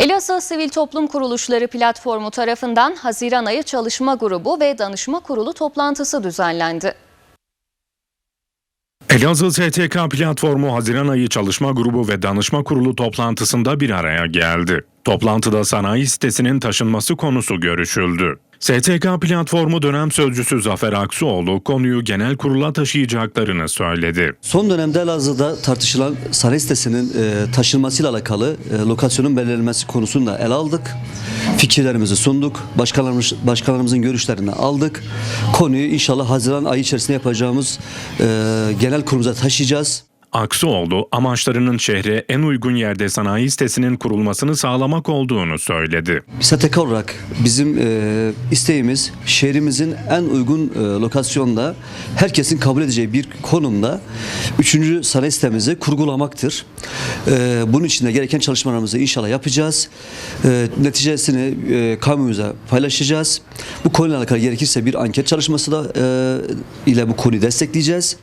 Elazığ Sivil Toplum Kuruluşları Platformu tarafından Haziran ayı çalışma grubu ve danışma kurulu toplantısı düzenlendi. Elazığ STK platformu Haziran ayı çalışma grubu ve danışma kurulu toplantısında bir araya geldi. Toplantıda sanayi sitesinin taşınması konusu görüşüldü. STK platformu dönem sözcüsü Zafer Aksuoğlu konuyu genel kurula taşıyacaklarını söyledi. Son dönemde Elazığ'da tartışılan sanayi sitesinin e, taşınmasıyla alakalı e, lokasyonun belirlenmesi konusunu da ele aldık. Fikirlerimizi sunduk. Başkanlarımız, başkanlarımızın görüşlerini aldık. Konuyu inşallah Haziran ayı içerisinde yapacağımız e, genel kurumuza taşıyacağız. Aksuoğlu amaçlarının şehre en uygun yerde sanayi sitesinin kurulmasını sağlamak olduğunu söyledi. STK olarak bizim e, isteğimiz şehrimizin en uygun e, lokasyonda herkesin kabul edeceği bir konumda 3. sanayi sitemizi kurgulamaktır. E, bunun için de gereken çalışmalarımızı inşallah yapacağız. E, neticesini e, kamuoyumuza paylaşacağız. Bu konuyla alakalı gerekirse bir anket çalışması da e, ile bu konuyu destekleyeceğiz.